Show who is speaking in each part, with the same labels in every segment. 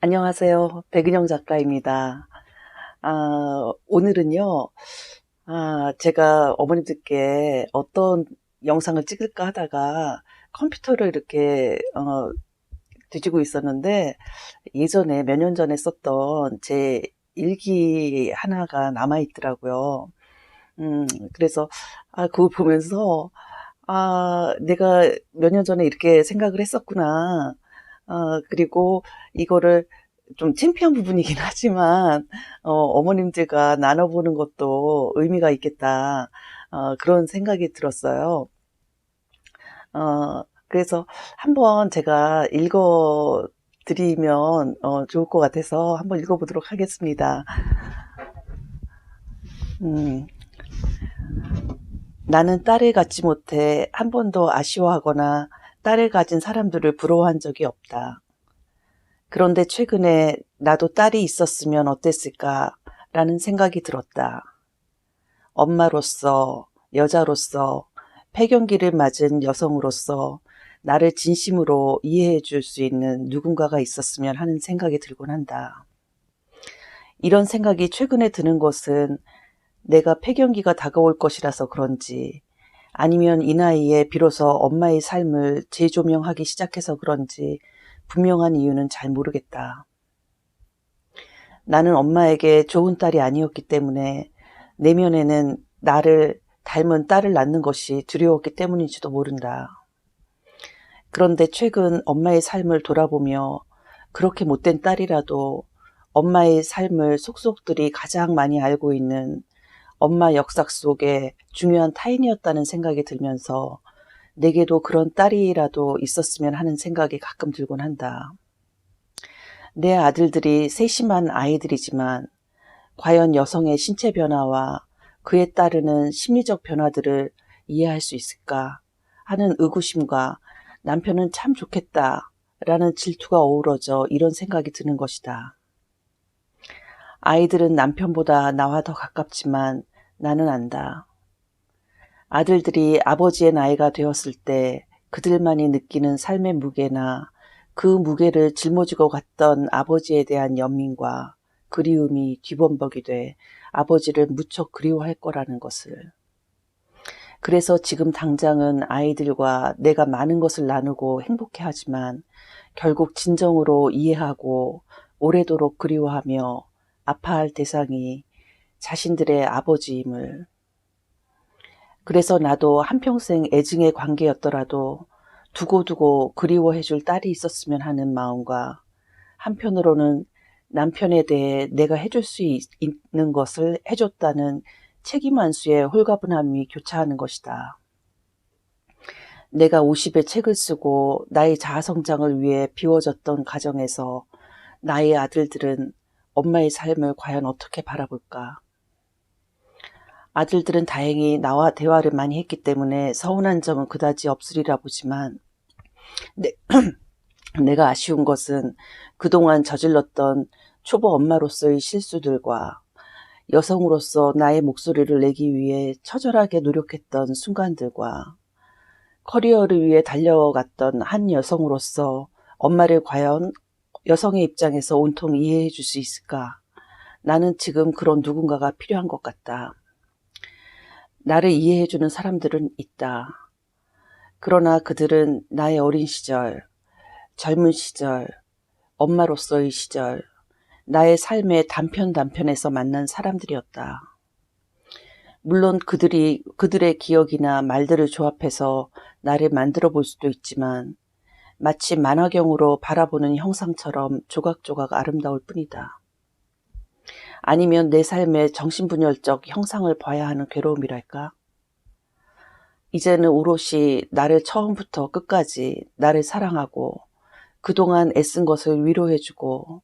Speaker 1: 안녕하세요. 백은영 작가입니다. 아, 오늘은요, 아, 제가 어머님들께 어떤 영상을 찍을까 하다가 컴퓨터를 이렇게, 어, 뒤지고 있었는데, 예전에 몇 년 전에 썼던 제 일기 하나가 남아 있더라고요. 음, 그래서, 아, 그거 보면서, 아, 내가 몇 년 전에 이렇게 생각을 했었구나. 어, 그리고 이거를 좀 창피한 부분이긴 하지만, 어, 어머님들과 나눠보는 것도 의미가 있겠다. 어, 그런 생각이 들었어요. 어, 그래서 한번 제가 읽어 드리면 어, 좋을 것 같아서 한번 읽어보도록 하겠습니다. 음, 나는 딸을 갖지 못해 한 번도 아쉬워하거나 딸을 가진 사람들을 부러워한 적이 없다. 그런데 최근에 나도 딸이 있었으면 어땠을까 라는 생각이 들었다. 엄마로서, 여자로서, 폐경기를 맞은 여성으로서 나를 진심으로 이해해 줄 수 있는 누군가가 있었으면 하는 생각이 들곤 한다. 이런 생각이 최근에 드는 것은 내가 폐경기가 다가올 것이라서 그런지 아니면 이 나이에 비로소 엄마의 삶을 재조명하기 시작해서 그런지 분명한 이유는 잘 모르겠다. 나는 엄마에게 좋은 딸이 아니었기 때문에 내면에는 나를 닮은 딸을 낳는 것이 두려웠기 때문인지도 모른다. 그런데 최근 엄마의 삶을 돌아보며 그렇게 못된 딸이라도 엄마의 삶을 속속들이 가장 많이 알고 있는 엄마 역사 속에 중요한 타인이었다는 생각이 들면서 내게도 그런 딸이라도 있었으면 하는 생각이 가끔 들곤 한다. 내 아들들이 세심한 아이들이지만 과연 여성의 신체 변화와 그에 따르는 심리적 변화들을 이해할 수 있을까 하는 의구심과 남편은 참 좋겠다 라는 질투가 어우러져 이런 생각이 드는 것이다. 아이들은 남편보다 나와 더 가깝지만 나는 안다. 아들들이 아버지의 나이가 되었을 때 그들만이 느끼는 삶의 무게나 그 무게를 짊어지고 갔던 아버지에 대한 연민과 그리움이 뒤범벅이 돼 아버지를 무척 그리워할 거라는 것을. 그래서 지금 당장은 아이들과 내가 많은 것을 나누고 행복해 하지만 결국 진정으로 이해하고 오래도록 그리워하며 아파할 대상이 자신들의 아버지임을. 그래서 나도 한평생 애증의 관계였더라도 두고두고 그리워해 줄 딸이 있었으면 하는 마음과 한편으로는 남편에 대해 내가 해줄 수 있는 것을 해줬다는 책임 안수의 홀가분함이 교차하는 것이다. 내가 50의 책을 쓰고 나의 자아성장을 위해 비워졌던 가정에서 나의 아들들은 엄마의 삶을 과연 어떻게 바라볼까? 아들들은 다행히 나와 대화를 많이 했기 때문에 서운한 점은 그다지 없으리라 보지만 내, 내가 아쉬운 것은 그동안 저질렀던 초보 엄마로서의 실수들과 여성으로서 나의 목소리를 내기 위해 처절하게 노력했던 순간들과 커리어를 위해 달려갔던 한 여성으로서 엄마를 과연 여성의 입장에서 온통 이해해 줄 수 있을까? 나는 지금 그런 누군가가 필요한 것 같다. 나를 이해해 주는 사람들은 있다. 그러나 그들은 나의 어린 시절, 젊은 시절, 엄마로서의 시절, 나의 삶의 단편 단편에서 만난 사람들이었다. 물론 그들이 그들의 기억이나 말들을 조합해서 나를 만들어 볼 수도 있지만 마치 만화경으로 바라보는 형상처럼 조각조각 아름다울 뿐이다. 아니면 내 삶의 정신분열적 형상을 봐야 하는 괴로움이랄까? 이제는 오롯이 나를 처음부터 끝까지 나를 사랑하고 그동안 애쓴 것을 위로해주고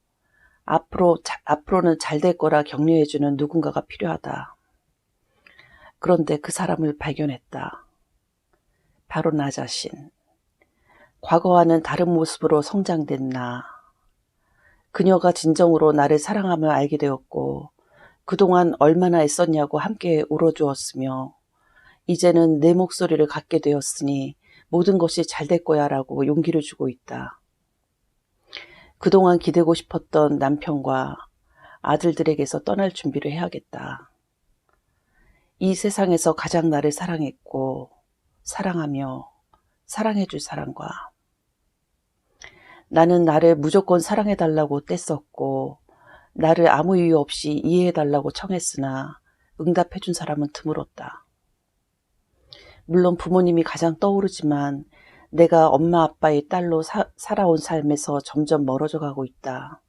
Speaker 1: 앞으로, 자, 앞으로는 잘 될 거라 격려해주는 누군가가 필요하다. 그런데 그 사람을 발견했다. 바로 나 자신. 과거와는 다른 모습으로 성장된 나. 그녀가 진정으로 나를 사랑함을 알게 되었고 그동안 얼마나 애썼냐고 함께 울어주었으며 이제는 내 목소리를 갖게 되었으니 모든 것이 잘 될 거야 라고 용기를 주고 있다. 그동안 기대고 싶었던 남편과 아들들에게서 떠날 준비를 해야겠다. 이 세상에서 가장 나를 사랑했고, 사랑하며 사랑해줄 사람과 나는 나를 무조건 사랑해달라고 떼썼고, 나를 아무 이유 없이 이해해달라고 청했으나 응답해준 사람은 드물었다. 물론 부모님이 가장 떠오르지만 내가 엄마 아빠의 딸로 사, 살아온 삶에서 점점 멀어져 가고 있다.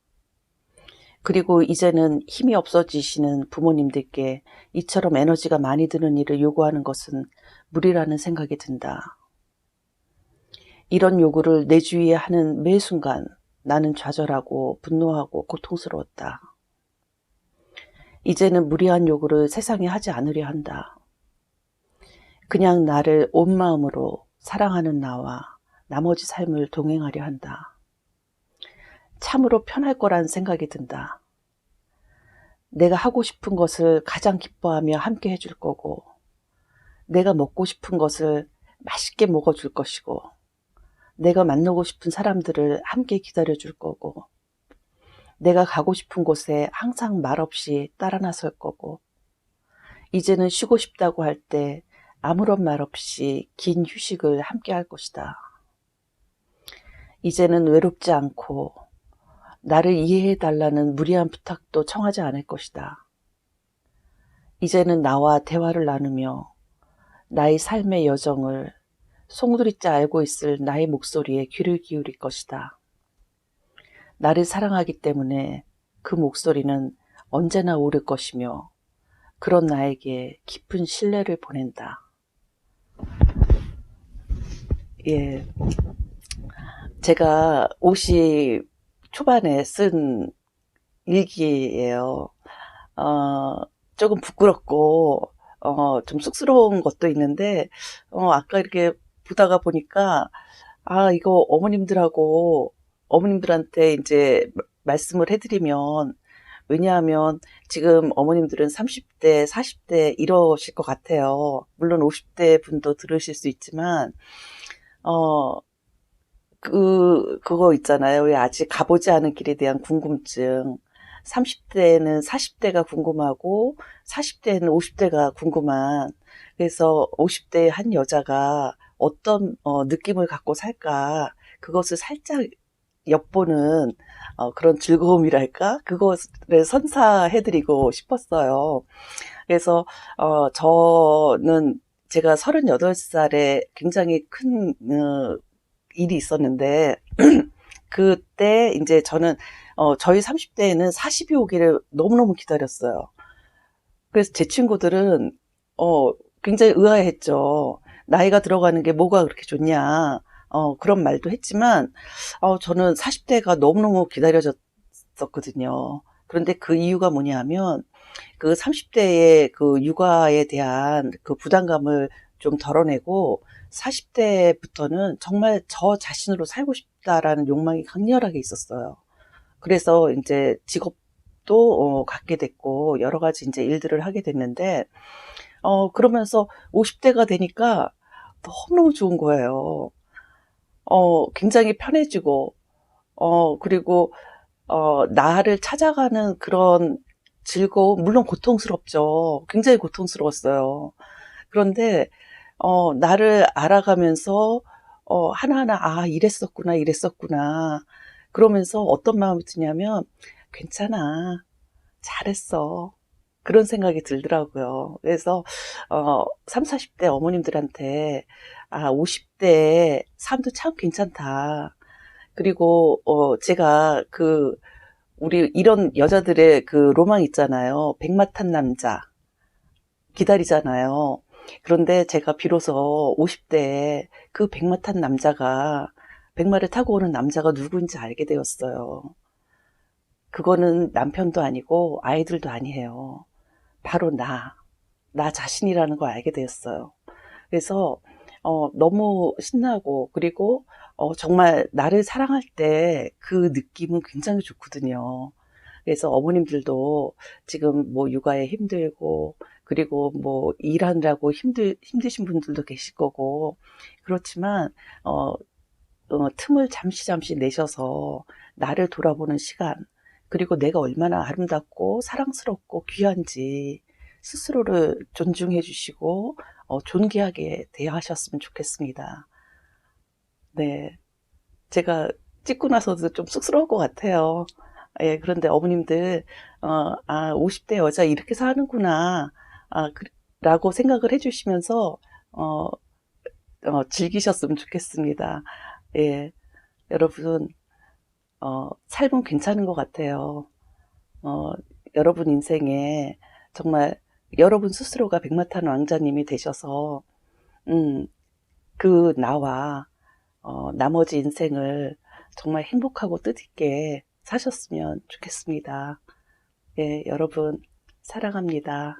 Speaker 1: 그리고 이제는 힘이 없어지시는 부모님들께 이처럼 에너지가 많이 드는 일을 요구하는 것은 무리라는 생각이 든다. 이런 요구를 내 주위에 하는 매 순간 나는 좌절하고 분노하고 고통스러웠다. 이제는 무리한 요구를 세상에 하지 않으려 한다. 그냥 나를 온 마음으로 사랑하는 나와 나머지 삶을 동행하려 한다. 참으로 편할 거란 생각이 든다. 내가 하고 싶은 것을 가장 기뻐하며 함께 해줄 거고, 내가 먹고 싶은 것을 맛있게 먹어줄 것이고, 내가 만나고 싶은 사람들을 함께 기다려 줄 거고, 내가 가고 싶은 곳에 항상 말없이 따라 나설 거고, 이제는 쉬고 싶다고 할 때 아무런 말 없이 긴 휴식을 함께 할 것이다. 이제는 외롭지 않고 나를 이해해 달라는 무리한 부탁도 청하지 않을 것이다. 이제는 나와 대화를 나누며 나의 삶의 여정을 송두리째 알고 있을 나의 목소리에 귀를 기울일 것이다. 나를 사랑하기 때문에 그 목소리는 언제나 오를 것이며 그런 나에게 깊은 신뢰를 보낸다. 예. 제가 50 초반에 쓴 일기예요. 어, 조금 부끄럽고, 어, 좀 쑥스러운 것도 있는데, 어, 아까 이렇게 보다가 보니까, 아, 이거 어머님들하고, 어머님들한테 이제 말씀을 해드리면, 왜냐하면 지금 어머님들은 30대, 40대 이러실 것 같아요. 물론 50대 분도 들으실 수 있지만, 어, 그, 그거 있잖아요. 왜 아직 가보지 않은 길에 대한 궁금증. 30대는 40대가 궁금하고, 40대는 50대가 궁금한. 그래서 50대 한 여자가 어떤 어, 느낌을 갖고 살까. 그것을 살짝 엿보는 어, 그런 즐거움이랄까? 그것을 선사해드리고 싶었어요. 그래서, 어, 저는 제가 38살에 굉장히 큰, 어, 일이 있었는데, 그때 이제 저는, 어, 저희 30대에는 40이 오기를 너무너무 기다렸어요. 그래서 제 친구들은, 어, 굉장히 의아해했죠. 나이가 들어가는 게 뭐가 그렇게 좋냐. 어, 그런 말도 했지만, 어, 저는 40대가 너무너무 기다려졌었거든요. 그런데 그 이유가 뭐냐면, 그 30대의 그 육아에 대한 그 부담감을 좀 덜어내고 40대부터는 정말 저 자신으로 살고 싶다라는 욕망이 강렬하게 있었어요. 그래서 이제 직업도 어, 갖게 됐고 여러 가지 이제 일들을 하게 됐는데 어 그러면서 50대가 되니까 너무너무 좋은 거예요. 어 굉장히 편해지고 어 그리고 어 나를 찾아가는 그런 즐거움 물론 고통스럽죠. 굉장히 고통스러웠어요. 그런데 어, 나를 알아가면서 어, 하나하나 아 이랬었구나 이랬었구나 그러면서 어떤 마음이 드냐면 괜찮아 잘했어 그런 생각이 들더라고요. 그래서 어, 3, 40대 어머님들한테 아 50대 삶도 참 괜찮다. 그리고 어, 제가 그 우리 이런 여자들의 그 로망 있잖아요. 백마 탄 남자 기다리잖아요. 그런데 제가 비로소 50대에 그 백마 탄 남자가 백마를 타고 오는 남자가 누구인지 알게 되었어요. 그거는 남편도 아니고 아이들도 아니에요. 바로 나, 나 자신이라는 걸 알게 되었어요. 그래서 어, 너무 신나고 그리고 어, 정말 나를 사랑할 때 그 느낌은 굉장히 좋거든요. 그래서 어머님들도 지금 뭐 육아에 힘들고 그리고 뭐 일하느라고 힘들 힘드신 분들도 계실 거고 그렇지만 어 어, 틈을 잠시 잠시 내셔서 나를 돌아보는 시간, 그리고 내가 얼마나 아름답고 사랑스럽고 귀한지 스스로를 존중해 주시고 어, 존귀하게 대하셨으면 좋겠습니다. 네. 제가 찍고 나서도 좀 쑥스러울 것 같아요. 예, 그런데 어머님들, 어, 아, 50대 여자 이렇게 사는구나, 아, 그- 라고 생각을 해주시면서, 어, 어, 즐기셨으면 좋겠습니다. 예, 여러분, 어, 삶은 괜찮은 것 같아요. 어, 여러분 인생에 정말 여러분 스스로가 백마탄 왕자님이 되셔서, 음, 그 나와, 어, 나머지 인생을 정말 행복하고 뜻있게 사셨으면 좋겠습니다. 예, 여러분, 사랑합니다.